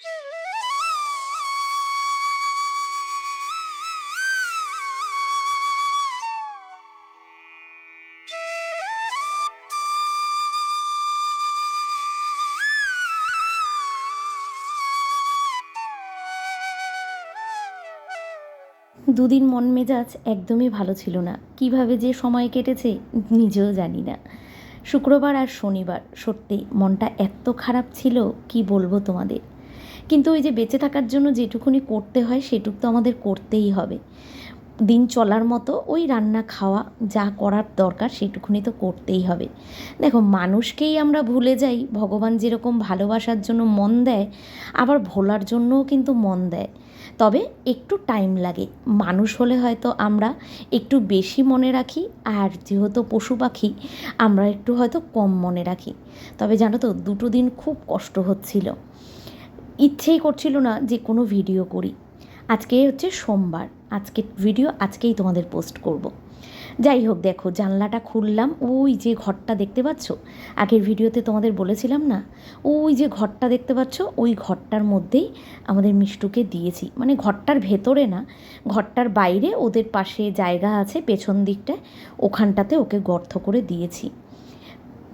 দুদিন মন মেজাজ একদমই ভালো ছিল না। কীভাবে যে সময় কেটেছে নিজেও জানি না। শুক্রবার আর শনিবার, সত্যি মনটা এত খারাপ ছিল, কি বলব তোমাদের? কিন্তু ওই যে বেঁচে থাকার জন্য যেটুকুনি করতে হয়, সেটুক তো আমাদের করতেই হবে। দিন চলার মতো ওই রান্না, খাওয়া যা করার দরকার, সেটুকুনি তো করতেই হবে। দেখো, মানুষকেই আমরা ভুলে যাই, ভগবান যেরকম ভালোবাসার জন্য মন দেয়, আবার ভোলার জন্যও কিন্তু মন দেয়। তবে একটু টাইম লাগে। মানুষ হলে হয়তো আমরা একটু বেশি মনে রাখি, আর যেহেতু পশু পাখি, আমরা একটু হয়তো কম মনে রাখি। তবে জানো তো, দুটো দিন খুব কষ্ট হচ্ছিল। ইচ্ছেই করছিল না যে কোনো ভিডিও করি। আজকে হচ্ছে সোমবার। আজকে ভিডিও আজকেই তোমাদের পোস্ট করব। যাই হোক, দেখো, জানলাটা খুললাম। ওই যে ঘরটা দেখতে পাচ্ছ? আগের ভিডিওতে তোমাদের বলেছিলাম না? ওই যে ঘরটা দেখতে পাচ্ছ? ওই ঘরটার মধ্যেই আমাদের মিষ্টুকে দিয়েছি। মানে ঘরটার ভেতরে না, ঘরটার বাইরে ওদের পাশে জায়গা আছে, পেছন দিকটায়। ওখানটাতে ওকে গর্ত করে দিয়েছি।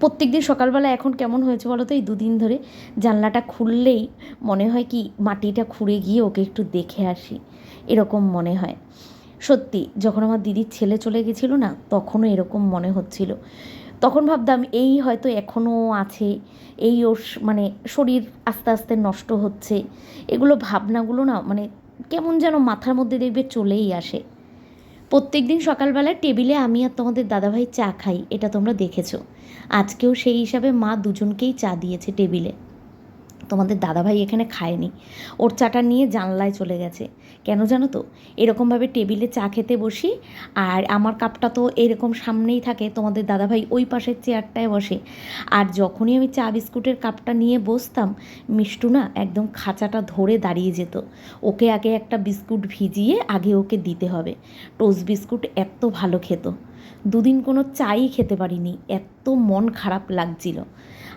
প্রত্যেক দিন সকালবেলা এখন কেমন হয়েছে বলো তো? এই দুদিন ধরে জানলাটা খুললেই মনে হয় কি মাটিটা খুঁড়ে গিয়ে ওকে একটু দেখে আসি। এরকম মনে হয়। সত্যি, যখন আমার দিদির ছেলে চলে গেছিল না, তখনও এরকম মনে হচ্ছিল। তখন ভাবতাম, এই হয়তো এখনও আছে, এই ওর মানে শরীর আস্তে আস্তে নষ্ট হচ্ছে। এগুলো ভাবনাগুলো না মানে কেমন যেন মাথার মধ্যে দেখবে চলেই আসে। প্রত্যেক দিন সকালবেলায় টেবিলে আমি আর তোমাদের দাদাভাই চা খাই, এটা তোমরা দেখেছ। আজকেও সেই হিসাবে মা দুজনকেই চা দিয়েছে টেবিলে। তোমাদের দাদাভাই এখানে খায়নি। ওর চাটা নিয়ে জানলায় চলে গেছে। কেন জানো তো? এরকমভাবে টেবিলে চা খেতে বসি আর আমার কাপটা তো এরকম সামনেই থাকে, তোমাদের দাদাভাই ওই পাশের চেয়ারটায় বসে। আর যখনই আমি চা বিস্কুটের কাপটা নিয়ে বসতাম, মিষ্টু না একদম খাঁচাটা ধরে দাঁড়িয়ে যেত। ওকে আগে একটা বিস্কুট ভিজিয়ে আগে ওকে দিতে হবে। টোস্ট বিস্কুট এত ভালো খেত। দুদিন কোনো চাই খেতে পারিনি, এত মন খারাপ লাগছিল।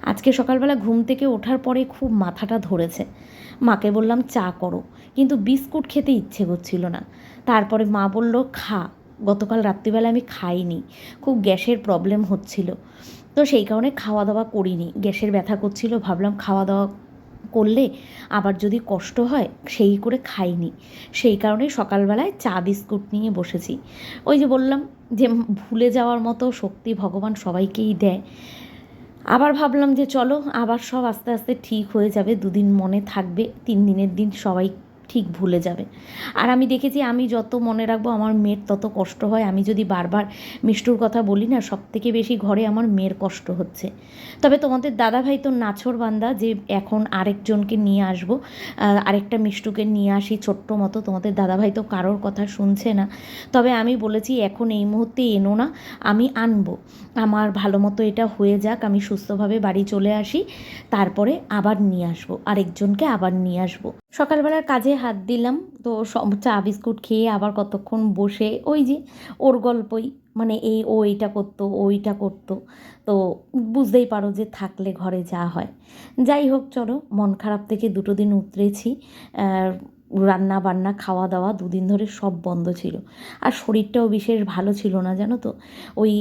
আজকে সকালবেলা ঘুম থেকে ওঠার পরে খুব মাথাটা ধরেছে। মাকে বললাম, চা করো। কিন্তু বিস্কুট খেতে ইচ্ছে করছিল না। তারপরে মা বলল, খা। গতকাল রাত্রিবেলা আমি খাইনি। খুব গ্যাসের প্রবলেম হচ্ছিল। তো সেই কারণে খাওয়া দাওয়া করিনি। গ্যাসের ব্যথা করছিল, ভাবলাম খাওয়া দাওয়া করলে আবার যদি কষ্ট হয়, সেই করে খাইনি। সেই কারণে সকালবেলায় চা বিস্কুট নিয়ে বসেছি। ওই যে বললাম যে, ভুলে যাওয়ার মতো শক্তি ভগবান সবাইকেই দেয়। আবার ভাবলাম যে চলো, আবার সব আস্তে আস্তে ঠিক হয়ে যাবে, দুদিন মনে থাকবে, তিন দিনের দিন সবাই ঠিক ভুলে যাবে। আর আমি দেখেছি আমি যত মনে রাখব আমার মেয়ের তত কষ্ট হয়। আমি যদি বারবার মিষ্টুর কথা বলি না সব থেকে বেশি ঘরে আমার মেয়ের কষ্ট হচ্ছে। তবে তোমাদের দাদাভাই তো নাছর বান্দা যে এখন আরেকজনকে নিয়ে আসব আরেকটা মিষ্টুকে নিয়ে আসি ছোট্ট মতো, তোমাদের দাদাভাই তো কারোর কথা শুনছে না। তবে আমি বলেছি, এখন এই মুহূর্তে এনো না, আমি আনব। আমার ভালো মতো এটা হয়ে যাক, আমি সুস্থভাবে বাড়ি চলে আসি, তারপরে আবার নিয়ে আসব, আরেকজনকে আবার নিয়ে আসব। সকালবেলার কাজে হাত দিলাম, তো সব চা, বিস্কুট খেয়ে আবার কতক্ষণ বসে, ওই যে ওর গল্পই মানে এই ও এইটা করতো, ও এইটা করতো, তো বুঝতেই পারো যে থাকলে ঘরে যা হয়। যাই হোক, চলো, মন খারাপ থেকে দুটো দিন উতরেছি রান্না বান্না খাওয়া দাওয়া দুদিন ধরে সব বন্ধ ছিল। আর শরীরটাও বিশেষ ভালো ছিল না, জানো তো? ওই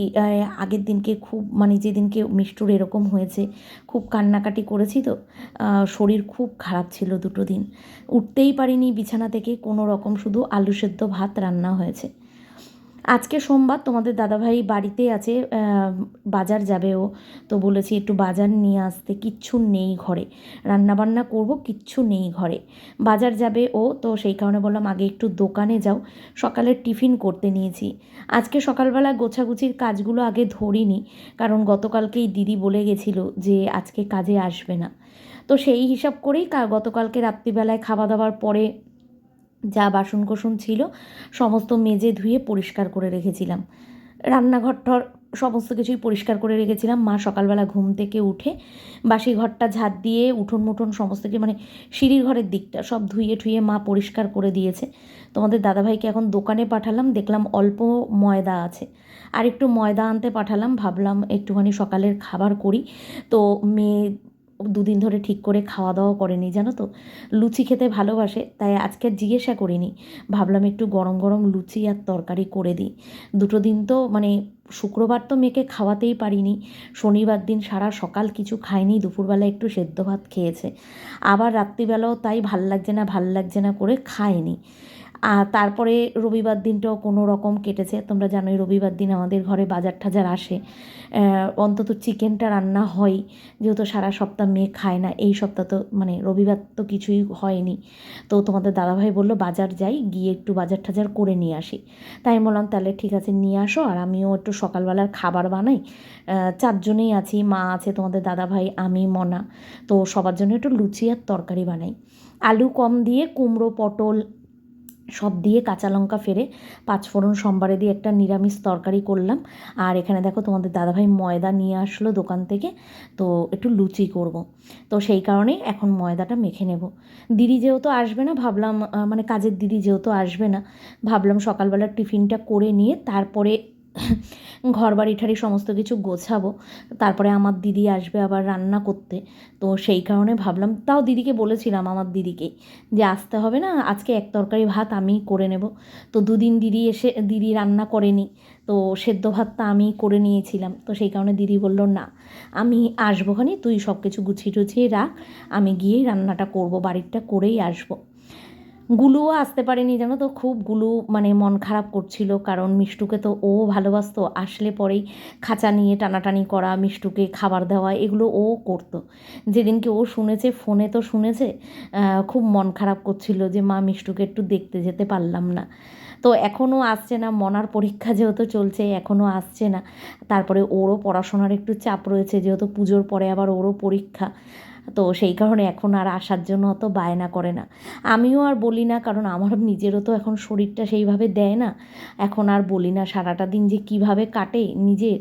আগের দিনকে খুব মানে যেদিনকে মিষ্টুর এরকম হয়েছে, খুব কান্নাকাটি করেছি তো শরীর খুব খারাপ ছিল দুটো দিন। উঠতেই পারিনি বিছানা থেকে, কোনো রকম শুধু আলু সেদ্ধ ভাত রান্না হয়েছে। আজকে সোমবার তোমাদের দাদাভাই বাড়িতে আছে বাজার যাবে ও। তো বলেছি একটু বাজার নিয়ে আসতে, কিচ্ছু নেই ঘরে। রান্নাবান্না করব, কিচ্ছু নেই ঘরে। বাজার যাবে ও, তো সেই কারণে বললাম আগে একটু দোকানে যাও। সকালের টিফিন করতে নিয়েছি। আজকে সকালবেলা গোছাগুছির কাজগুলো আগে ধরিনি, কারণ গতকালকেই দিদি বলে গেছিল যে আজকে কাজে আসবে না। তো সেই হিসাব করেই গতকালকে রাত্রিবেলায় খাওয়া দাওয়ার পরে যা বাসন কোসন ছিল, সমস্ত মেজে ধুয়ে পরিষ্কার করে রেখেছিলাম। রান্নাঘর টর সমস্ত কিছুই পরিষ্কার করে রেখেছিলাম। মা সকালবেলা ঘুম থেকে উঠে বাসি ঘরটা ঝাঁট দিয়ে, উঠোন মুঠোন সমস্ত কিছু মানে সিঁড়ির ঘরের দিকটা সব ধুয়ে ঠুয়ে মা পরিষ্কার করে দিয়েছে। তোমাদের দাদাভাইকে এখন দোকানে পাঠালাম, দেখলাম অল্প ময়দা আছে। আর একটু ময়দা আনতে পাঠালাম, ভাবলাম একটুখানি সকালের খাবার করি। তো মেয়ে দুদিন ধরে ঠিক করে খাওয়া দাওয়া করেনি, জানো তো? লুচি খেতে ভালোবাসে, তাই আজকে জিজ্ঞাসা করিনি। ভাবলাম একটু গরম গরম লুচি আর তরকারি করে দিই। দুটো দিন তো মানে শুক্রবার তো মেয়েকে খাওয়াতেই পারিনি। শনিবার দিন সারা সকাল কিছু খায়নি দুপুরবেলা একটু সেদ্ধ ভাত খেয়েছে। আবার রাত্রিবেলাও তাই ভালো লাগছে না, ভালো লাগছে না করে খায়নি আর তারপরে রবিবার দিনটাও কোনো রকম কেটেছে। তোমরা জানোই রবিবার দিন আমাদের ঘরে বাজার টাজার আসে। অন্তত চিকেনটা রান্না হয়, যেহেতু সারা সপ্তাহ মেয়ে খায় না, এই সপ্তাহ তো মানে রবিবার তো কিছুই হয়নি। তো তোমাদের দাদাভাই বলল, বাজার যাই, গিয়ে একটু বাজার টাজার করে নিয়ে আসি। তাই বললাম, তাহলে ঠিক আছে, নিয়ে আসো, আর আমিও একটু সকালবেলার খাবার বানাই। চারজনেই আছি, মা আছে, তোমাদের দাদাভাই, আমি, মনা। তো সবার জন্য একটু লুচি আর তরকারি বানাই। আলু কম দিয়ে কুমড়ো, পটল সব দিয়ে কাঁচা লঙ্কা ফেরে পাঁচফোড়ন সোমবারে দিয়ে একটা নিরামিষ তরকারি করলাম আর এখানে দেখো তোমাদের দাদাভাই ময়দা নিয়ে আসলো দোকান থেকে, তো একটু লুচি করব। তো সেই কারণে এখন ময়দাটা মেখে নেব দিদি যেহেতু আসবে না, ভাবলাম মানে কাজের দিদি যেহেতু আসবে না, ভাবলাম সকালবেলার টিফিনটা করে নিয়ে তারপরে ঘর বাড়ি ঠাড়ি সমস্ত কিছু গোছাবো। তারপরে আমার দিদি আসবে আবার রান্না করতে। তো সেই কারণে ভাবলাম, তাও দিদিকে বলেছিলাম আমার দিদিকে যে আসতে হবে না, আজকে এক তরকারি ভাত আমি করে নেব। তো দুদিন দিদি এসে, দিদি রান্না করেনি, তো সেদ্ধ ভাতটা আমি করে নিয়েছিলাম। তো সেই কারণে দিদি বলল, না, আমি আসবোখানি তুই সব কিছু গুছিয়ে টুছিয়ে রাখ, আমি গিয়েই রান্নাটা করব, বাড়িরটা করেই আসব। গুলুও আসতে পারেনি, জানো তো? খুব গুলু মানে মন খারাপ করছিল, কারণ মিষ্টুকে তো ও ভালোবাসতো। আসলে পরেই খাঁচা নিয়ে টানাটানি করা, মিষ্টুকে খাবার দেওয়া, এগুলো ও করতো। যেদিনকে ও শুনেছে, ফোনে তো শুনেছে খুব মন খারাপ করছিল যে, মা, মিষ্টুকে একটু দেখতে যেতে পারলাম না। তো এখনও আসছে না, মনার পরীক্ষা যেহেতু চলছে এখনও আসছে না। তারপরে ওরও পড়াশোনার একটু চাপ রয়েছে, যেহেতু পুজোর পরে আবার ওরও পরীক্ষা। তো সেই কারণে এখন আর আসার জন্য অত বায়না করে না। আমিও আর বলি না, কারণ আমার নিজেরও তো এখন শরীরটা সেইভাবে দেয় না। এখন আর বলি না সারাটা দিন যে কীভাবে কাটে নিজে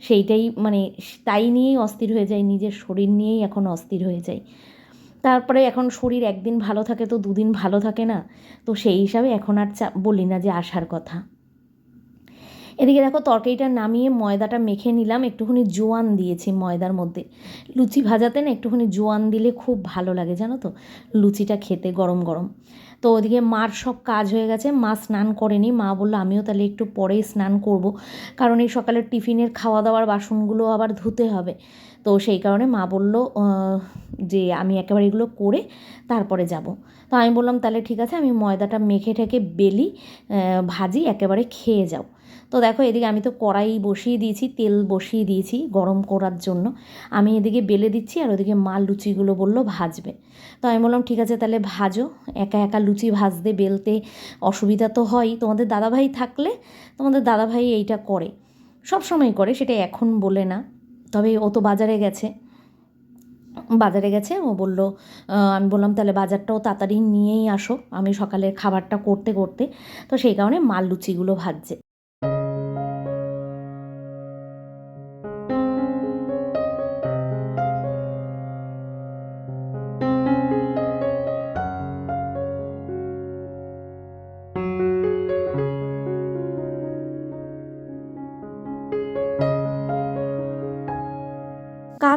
সেইটাই মানে তাই নিয়েই অস্থির হয়ে যায় নিজের শরীর নিয়েই এখন অস্থির হয়ে যায় তারপরে এখন শরীর একদিন ভালো থাকে তো দুদিন ভালো থাকে না। তো সেই হিসাবে এখন আর বলি না যে আসার কথা। এদিকে দেখো তরকারিটা নামিয়ে ময়দাটা মেখে নিলাম, একটুখানি জোয়ান দিয়েছি ময়দার মধ্যে। লুচি ভাজাতে না একটুখানি জোয়ান দিলে খুব ভালো লাগে, জানো তো? লুচিটা খেতে গরম গরম। তো ওদিকে মার সব কাজ হয়ে গেছে, মা স্নান করেনি, মা বলল আমিও তাহলে একটু পরেই স্নান করব। কারণ এই সকালের টিফিনের খাওয়া দাওয়ার বাসনগুলো আবার ধুতে হবে। তো সেই কারণে মা বলল যে আমি একেবারে এগুলো করে তারপরে যাব। তো আমি বললাম, তাহলে ঠিক আছে, আমি ময়দাটা মেখে ঠেকে বেলি ভাজি, একেবারে খেয়ে যাও। তো দেখো, এদিকে আমি তো কড়াই বসিয়ে দিয়েছি, তেল বসিয়ে দিয়েছি গরম করার জন্য। আমি এদিকে বেলে দিচ্ছি আর ওদিকে মাল লুচিগুলো বলল ভাজবে। তো আমি বললাম, ঠিক আছে, তাহলে ভাজো। একা একা লুচি ভাজতে, বেলতে অসুবিধা তো হয়। তোমাদের দাদাভাই থাকলে তোমাদের দাদাভাই এইটা করে। সব সময় করে, সেটা এখন বলে না। তবে ও তো বাজারে গেছে। বাজারে গেছে, ও বলল আমি বললাম, তাহলে বাজারটাও তাড়াতাড়ি নিয়েই আসো। আমি সকালের খাবারটা করতে করতে। তো সেই কারণে মাল লুচিগুলো ভাজছে।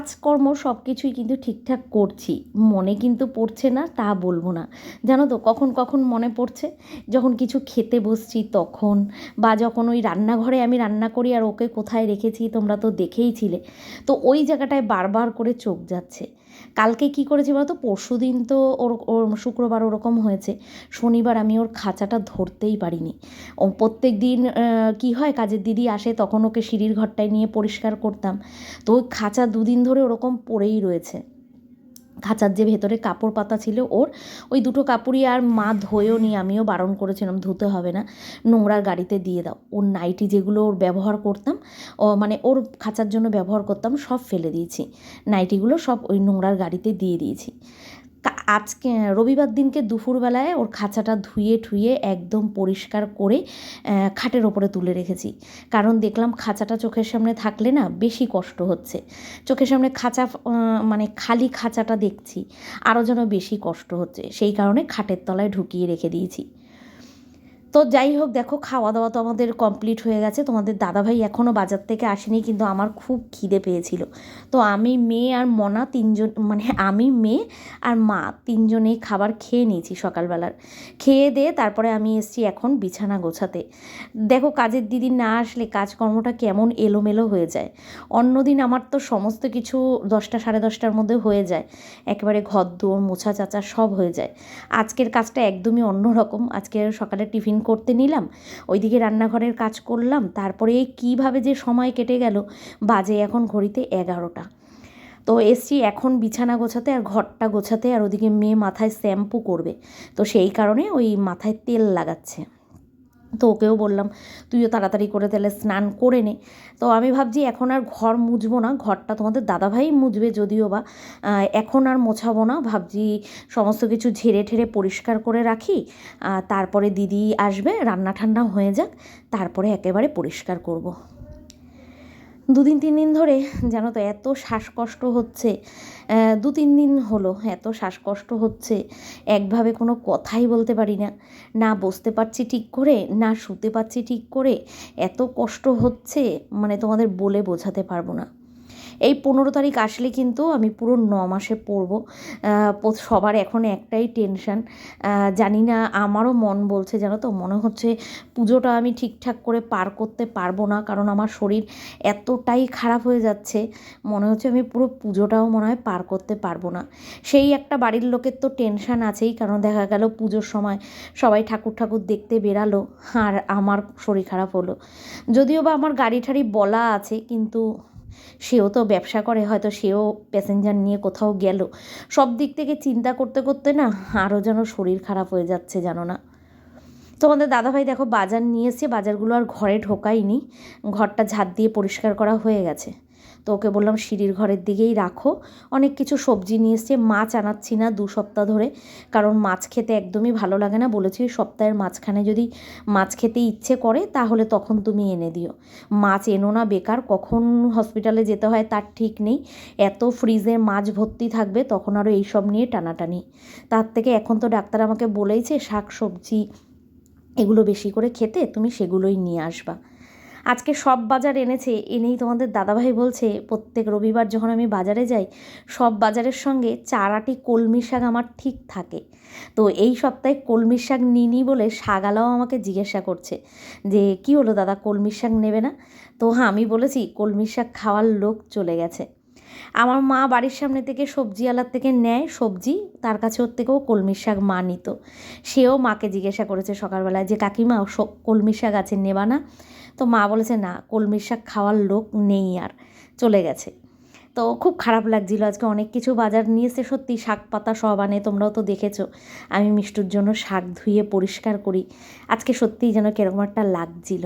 কাজকর্ম সব কিছুই কিন্তু ঠিকঠাক করছি। মনে কিন্তু পড়ছে না, তা বলব না। জানো তো, কখন কখন মনে পড়ছে? যখন কিছু খেতে বসছি তখন, বা যখন ওই রান্নাঘরে আমি রান্না করি আর ওকে কোথায় রেখেছি তোমরা তো দেখেই ছিলে। তো ওই জায়গাটায় বারবার করে চোখ যাচ্ছে। কালকে কি করেছি বলতো? পরশু দিন তো ওর ওর শুক্রবার ওরকম হয়েছে। শনিবার আমি ওর খাঁচাটা ধরতেই পারিনি। ও প্রত্যেক দিন কী হয়? কাজের দিদি আসে, তখন ওকে সিঁড়ির ঘরটায় নিয়ে পরিষ্কার করতাম। তো ওই খাঁচা দুদিন ধরে ওরকম পড়েই রয়েছে। খাঁচার যে ভেতরে কাপড় পাতা ছিল ওর, ওই দুটো কাপড়ই আর মা ধোয়েও নি, আমিও বারণ করেছিলাম, ধুতে হবে না, নোংরার গাড়িতে দিয়ে দাও। ওর নাইটি যেগুলো ওর ব্যবহার করতাম, ও মানে ওর খাঁচার জন্য ব্যবহার করতাম, সব ফেলে দিয়েছি। নাইটিগুলো সব ওই নোংরার গাড়িতে দিয়ে দিয়েছি। আজকে, রবিবার দিনকে দুপুরবেলায় ওর খাঁচাটা ধুয়ে ঠুয়ে একদম পরিষ্কার করে খাটের ওপরে তুলে রেখেছি। কারণ দেখলাম খাঁচাটা চোখের সামনে থাকলে না বেশি কষ্ট হচ্ছে। চোখের সামনে খাঁচা মানে খালি খাঁচাটা দেখছি, আরও যেন বেশি কষ্ট হচ্ছে। সেই কারণে খাটের তলায় ঢুকিয়ে রেখে দিয়েছি। তো যাই হোক, দেখো খাওয়া দাওয়া তো আমাদের কমপ্লিট হয়ে গেছে। তোমাদের দাদাভাই এখনও বাজার থেকে আসেনি, কিন্তু আমার খুব খিদে পেয়েছিল। তো আমি, মেয়ে আর মনা তিনজন মানে আমি, মেয়ে আর মা তিনজনেই খাবার খেয়ে নিয়েছি সকালবেলার। খেয়ে দিয়ে তারপরে আমি এসছি এখন বিছানা গোছাতে। দেখো, কাজের দিদি না আসলে কাজকর্মটা কেমন এলোমেলো হয়ে যায়। অন্যদিন আমার তো সমস্ত কিছু দশটা সাড়ে দশটার মধ্যে হয়ে যায়। একেবারে ঘর দুয়ার, মোছা, চাচা সব হয়ে যায়। আজকের কাজটা একদমই অন্যরকম। আজকে সকালে টিফিন করতে নিলাম, ওইদিকে রান্নাঘরের কাজ করলাম, তারপরে কীভাবে যে সময় কেটে গেল, বাজে এখন ঘড়িতে এগারোটা। তো এসছি এখন বিছানা গোছাতে আর ঘরটা গোছাতে, আর ওদিকে মেয়ে মাথায় শ্যাম্পু করবে। তো সেই কারণে ওই মাথায় তেল লাগাচ্ছে। তো ওকেও বললাম, তুইও তাড়াতাড়ি করে তাহলে স্নান করে নে তো আমি ভাবছি এখন আর ঘর মুছবো না, ঘরটা তোমাদের দাদাভাই মুছবে যদিও বা এখন আর মোছাবো না ভাবছি সমস্ত কিছু ঝেড়ে ঠেড়ে পরিষ্কার করে রাখি তারপরে দিদি আসবে, রান্না ঠান্না হয়ে যাক, তারপরে একেবারে পরিষ্কার করব। দুদিন, তিন দিন ধরে জানো তো এত শ্বাসকষ্ট হচ্ছে দু, তিন দিন হলো এত শ্বাসকষ্ট হচ্ছে, একভাবে কোনো কথাই বলতে পারি না না বসতে পারছি ঠিক করে, না শুতে পারছি ঠিক করে, এত কষ্ট হচ্ছে মানে তোমাদের বলে বোঝাতে পারব না। এই পনেরো তারিখ আসলে কিন্তু আমি পুরো ন মাসে পড়ব। সবার এখন একটাই টেনশান জানি না, আমারও মন বলছে জানো তো, মনে হচ্ছে পুজোটা আমি ঠিকঠাক করে পার করতে পারব না, কারণ আমার শরীর এতটাই খারাপ হয়ে যাচ্ছে, মনে হচ্ছে আমি পুরো পুজোটাও মনে হয় পার করতে পারব না। সেই একটা বাড়ির লোকের তো টেনশান আছেই, কারণ দেখা গেল পুজোর সময় সবাই ঠাকুর ঠাকুর দেখতে বেরালো, আর আমার শরীর খারাপ হলো। যদিও বা আমার গাড়ি ঠাড়ি বলা আছে, কিন্তু সেও তো ব্যবসা করে, হয়তো সেও প্যাসেঞ্জার নিয়ে কোথাও গেল। সব দিক থেকে চিন্তা করতে করতে না আরও যেন শরীর খারাপ হয়ে যাচ্ছে, জানো না? তোমাদের দাদাভাই দেখো বাজার নিয়ে এসে বাজারগুলো আর ঘরে ঢোকায়নি, ঘরটা ঝাঁট দিয়ে পরিষ্কার করা হয়ে গেছে। তো ওকে বললাম, সিঁড়ির ঘরের দিকেই রাখো। অনেক কিছু সবজি নিয়ে এসছে, মাছ আনাচ্ছি না দু সপ্তাহ ধরে, কারণ মাছ খেতে একদমই ভালো লাগে না। বলেছি সপ্তাহের মাঝখানে যদি মাছ খেতে ইচ্ছে করে, তাহলে তখন তুমি এনে দিও। মাছ এনো না বেকার, কখন হসপিটালে যেতে হয় তার ঠিক নেই। এত ফ্রিজে মাছ ভর্তি থাকবে, তখন আরও এইসব নিয়ে টানাটানি। তার থেকে এখন তো ডাক্তার আমাকে বলেইছে, শাক সবজি এগুলো বেশি করে খেতে, তুমি সেগুলোই নিয়ে আসবা। আজকে সব বাজার এনেছে, এনেই তোমাদের দাদাভাই বলছে, প্রত্যেক রবিবার যখন আমি বাজারে যাই, সব বাজারের সঙ্গে চারাটি কলমি শাক আমার ঠিক থাকে। তো এই সপ্তাহে কলমি শাক নিনি বলে শাগালাও আমাকে জিজ্ঞাসা করছে যে, কি হলো দাদা, কলমি শাক নেবে না? তো হ্যাঁ আমি বলেছি, কলমি শাক খাওয়ার লোক চলে গেছে। আমার মা বাড়ির সামনে থেকে সবজিওয়ালার থেকে নেয়, সবজি, তার কাছে ওর থেকেও কলমি শাক মা নিত। সেও মাকে জিজ্ঞাসা করেছে সকালবেলায় যে, কাকিমা, স- কলমি শাক আছে, নেবা না? তো মা বলেছে, না কলমি শাক খাওয়ার লোক নেই আর। চলে গেছে। তো খুব খারাপ লাগছিল। আজকে অনেক কিছু বাজার নিয়েছে, সত্যি শাক পাতা সব আনে, তোমরাও তো দেখেছ। আমি মিষ্টুর জন্য শাক ধুয়ে পরিষ্কার করি। আজকে সত্যিই যেন কীরকম একটা লাগছিল।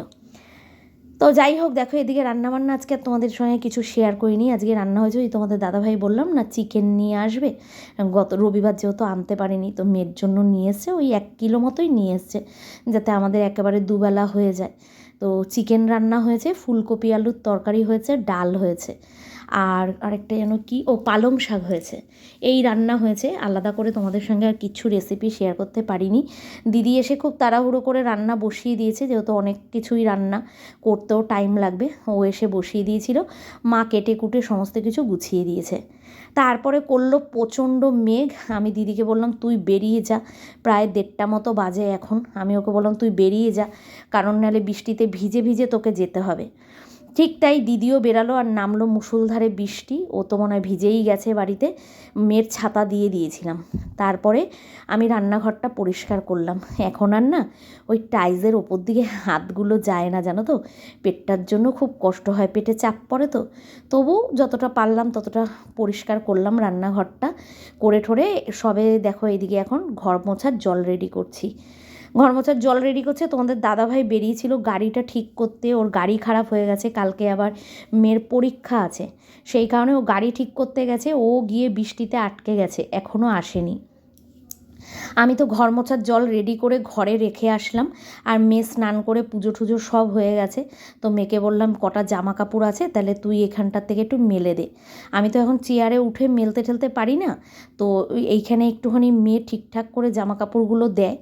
তো যাই হোক, দেখো, এদিকে রান্নাবান্না আজকে তোমাদের সঙ্গে কিছু শেয়ার করিনি। আজকে রান্না হয়েছে ওই তোমাদের দাদাভাই বললাম, না চিকেন নিয়ে আসবে। গত রবিবার যেহেতু আনতে পারিনি, তো মেয়ের জন্য নিয়ে এসছে। ওই এক কিলো মতোই নিয়ে এসছে, যাতে আমাদের একেবারে দুবেলা হয়ে যায়। তো চিকেন রান্না হয়েছে ফুলকপি আলুর তরকারি হয়েছে ডাল হয়েছে। আর আরেকটা যেন কি? ও পালং শাক হয়েছে। এই রান্না হয়েছে। আলাদা করে তোমাদের সঙ্গে আর কিছু রেসিপি শেয়ার করতে পারিনি। দিদি এসে খুব তাড়াহুড়ো করে রান্না বসিয়ে দিয়েছে, যেহেতু অনেক কিছুই রান্না করতেও টাইম লাগবে। ও এসে বসিয়ে দিয়েছিল। মা কেটে কুটে সমস্ত কিছু গুছিয়ে দিয়েছে। তারপরে করল প্রচণ্ড মেঘ। আমি দিদিকে বললাম, তুই বেরিয়ে যা। প্রায় দেড়টা মতো বাজে এখন। আমি ওকে বললাম, তুই বেরিয়ে যা। কারণ নাহলে বৃষ্টিতে ভিজে ভিজে তোকে যেতে হবে। ঠিক তাই দিদিও বেরালো আর নামলো মুসুলধারে বৃষ্টি। ও তো মনে হয় ভিজেই গেছে বাড়িতে। মেয়ের ছাতা দিয়ে দিয়েছিলাম। তারপরে আমি রান্নাঘরটা পরিষ্কার করলাম। এখন আর না ওই টাইলসের ওপর দিকে হাতগুলো যায় না, জানো তো? পেটটার জন্য খুব কষ্ট হয়, পেটে চাপ পড়ে তো। তবু যতটা পারলাম ততটা পরিষ্কার করলাম রান্নাঘরটা। করে ঠোরে সবে দেখো এদিকে এখন ঘর মোছার জল রেডি করছি। ঘর মোছার জল রেডি করছে। তোমাদের দাদাভাই বেরিয়েছিল, গাড়িটা ঠিক করতে। ওর গাড়ি খারাপ হয়ে গেছে, কালকে আবার মেয়ের পরীক্ষা আছে। সেই কারণে ও গাড়ি ঠিক করতে গেছে, ও গিয়ে বৃষ্টিতে আটকে গেছে এখনও আসেনি। আমি তো ঘর মোছার জল রেডি করে ঘরে রেখে আসলাম, আর মেয়ে স্নান করে পুজো টুজো সব হয়ে গেছে। তো মেয়েকে বললাম, কটা জামা কাপড় আছে, তাহলে তুই এখানটার থেকে একটু মেলে দে। আমি তো এখন চেয়ারে উঠে মেলতে ঠেলতে পারি না, তো এইখানে একটুখানি মেয়ে ঠিকঠাক করে জামা কাপড়গুলো দেয়।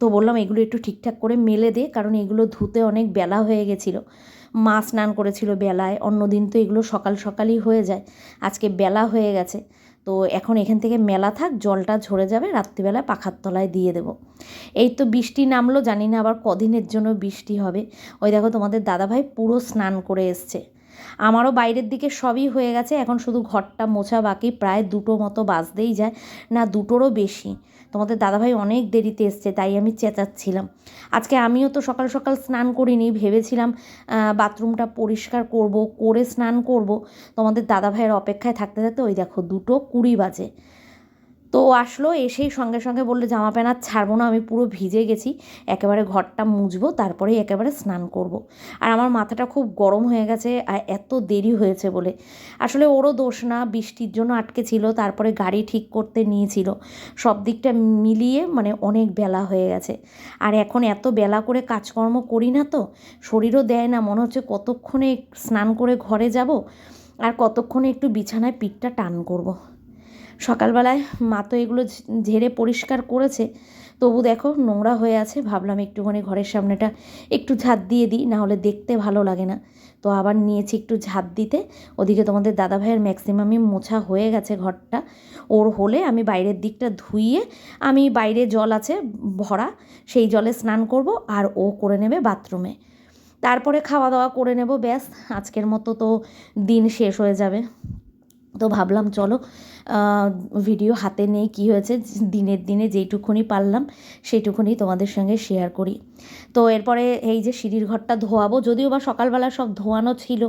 তো বললাম, এগুলো একটু ঠিকঠাক করে মেলে দে, কারণ এগুলো ধুতে অনেক বেলা হয়ে গেছিল। মা স্নান করেছিল বেলায় অন্য দিন তো এগুলো সকাল সকালই হয়ে যায়। আজকে বেলা হয়ে গেছে, তো এখন এখান থেকে মেলা থাক, জলটা ঝরে যাবে, রাত্রিবেলায় পাখার তলায় দিয়ে দেবো। এই তো বৃষ্টি নামলো, জানি না আবার কদিনের জন্য বৃষ্টি হবে। ওই দেখো তোমাদের দাদাভাই পুরো স্নান করে এসছে। আমারও বাইরের দিকে সবই হয়ে গেছে, এখন শুধু ঘরটা মোছা বাকি, প্রায় দুটো মতো বাজতেই যায়, না দুটোরও বেশি। তোমাদের দাদাভাই অনেক দেরিতে এসছে, তাই আমি চেঁচাচ্ছিলাম। আজকে আমিও তো সকাল সকাল স্নান করিনি, ভেবেছিলাম বাথরুমটা পরিষ্কার করব, করে স্নান করব। তোমাদের দাদাভাইয়ের অপেক্ষায় থাকতে থাকতে ওই দেখো দুটো কুড়ি বাজে। তো আসলো, এসেই সঙ্গে সঙ্গে বলল, জামা প্যান্ট আর ছাড়বো না, আমি পুরো ভিজে গেছি একেবারে ঘরটা মুছবো, তারপরেই একেবারে স্নান করব। আর আমার মাথাটা খুব গরম হয়ে গেছে, আর এত দেরি হয়েছে বলে আসলে ওরও দোষ না, বৃষ্টির জন্য আটকে ছিল, তারপরে গাড়ি ঠিক করতে নিয়েছিল সব দিকটা মিলিয়ে মানে অনেক বেলা হয়ে গেছে আর এখন এত বেলা করে কাজকর্ম করি না তো, শরীরও দেয় না, মনে হচ্ছে কতক্ষণে স্নান করে ঘরে যাব, আর কতক্ষণে একটু বিছানায় পিঠটা টান করব। সকালবেলায় মা তো এগুলো ঝেড়ে পরিষ্কার করেছে। তবু দেখো নোংরা হয়ে আছে, ভাবলাম একটুখানি ঘরের সামনেটা একটু ঝাঁত দিয়ে দিই, নাহলে দেখতে ভালো লাগে না। তো আবার নিয়েছি একটু ঝাঁত দিতে। ওদিকে তোমাদের দাদা ভাইয়ের ম্যাক্সিমামই মোছা হয়ে গেছে ঘরটা। ওর হলে আমি বাইরের দিকটা ধুইয়ে, আমি বাইরে জল আছে ভরা, সেই জলে স্নান করব আর ও করে নেবে বাথরুমে। তারপরে খাওয়া দাওয়া করে নেব, ব্যাস, আজকের মতো তো দিন শেষ হয়ে যাবে। তো ভাবলাম চলো ভিডিও হাতে নেই কি হয়েছে, দিনের দিনে যেইটুকুনি পারলাম, সেইটুকুনি তোমাদের সঙ্গে শেয়ার করি। তো এরপরে এই যে সিঁড়ির ঘরটা ধোয়াবো, যদিও বা সকালবেলা সব ধোয়ানো ছিল,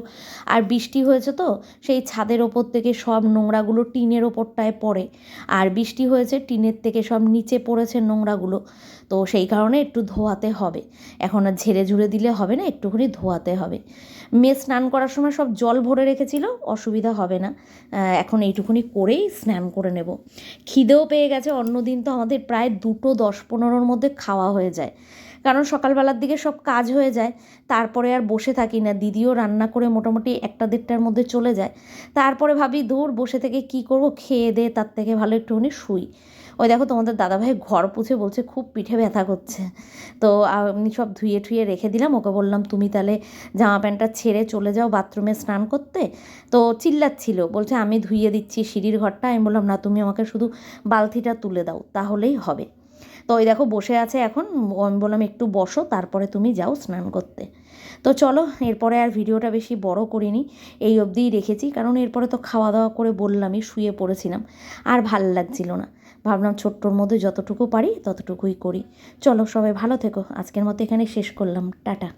আর বৃষ্টি হয়েছে তো, সেই ছাদের ওপর থেকে সব নোংরাগুলো টিনের ওপরটায় পড়ে, আর বৃষ্টি হয়েছে টিনের থেকে সব নিচে পড়েছে নোংরাগুলো, তো সেই কারণে একটু ধোয়াতে হবে। এখন আর ঝেড়ে ঝুড়ে দিলে হবে না, একটুখানি ধোয়াতে হবে। মেয়ে স্নান করার সময় সব জল ভরে রেখেছিল, অসুবিধা হবে না। এখন এইটুকুনি করেই স্নান করে নেব। খিদেও পেয়ে গেছে, অন্যদিন তো আমাদের প্রায় দুটো দশ পনেরোর মধ্যে খাওয়া হয়ে যায়। কারণ সকালবেলার দিকে সব কাজ হয়ে যায়, তারপরে আর বসে থাকি না। দিদিও রান্না করে মোটামুটি একটা দেড়টার মধ্যে চলে যায়। তারপরে ভাবি, দূর বসে থেকে কি করব? খেয়ে দে, তার থেকে ভালো একটুখানি শুই। ওই দেখো তোমাদের দাদাভাই ঘর পুছে বলছে, খুব পিঠে ব্যথা করছে। তো আমি সব ধুয়ে ঠুয়ে রেখে দিলাম। ওকে বললাম, তুমি তাহলে জামা প্যান্টটা ছেড়ে চলে যাও বাথরুমে স্নান করতে। তো চিল্লাচ্ছিল, বলছে, আমি ধুইয়ে দিচ্ছি সিঁড়ির ঘরটা। আমি বললাম, না, তুমি আমাকে শুধু বালতিটা তুলে দাও, তাহলেই হবে। তো ওই দেখো বসে আছে এখন। আমি বললাম, একটু বসো, তারপরে তুমি যাও স্নান করতে। তো চলো, এরপরে আর ভিডিওটা বেশি বড় করিনি, এই অবধিই রেখেছি। কারণ এরপরে তো খাওয়া দাওয়া করে বললামই, শুয়ে পড়েছিলাম। আর ভালো লাগছিল না। ভাবলাম ছোট্টর মধ্যে যতটুকু পারি ততটুকুই করি। চলো সবাই ভালো থেকো। আজকের মতো এখানে শেষ করলাম। টাটা।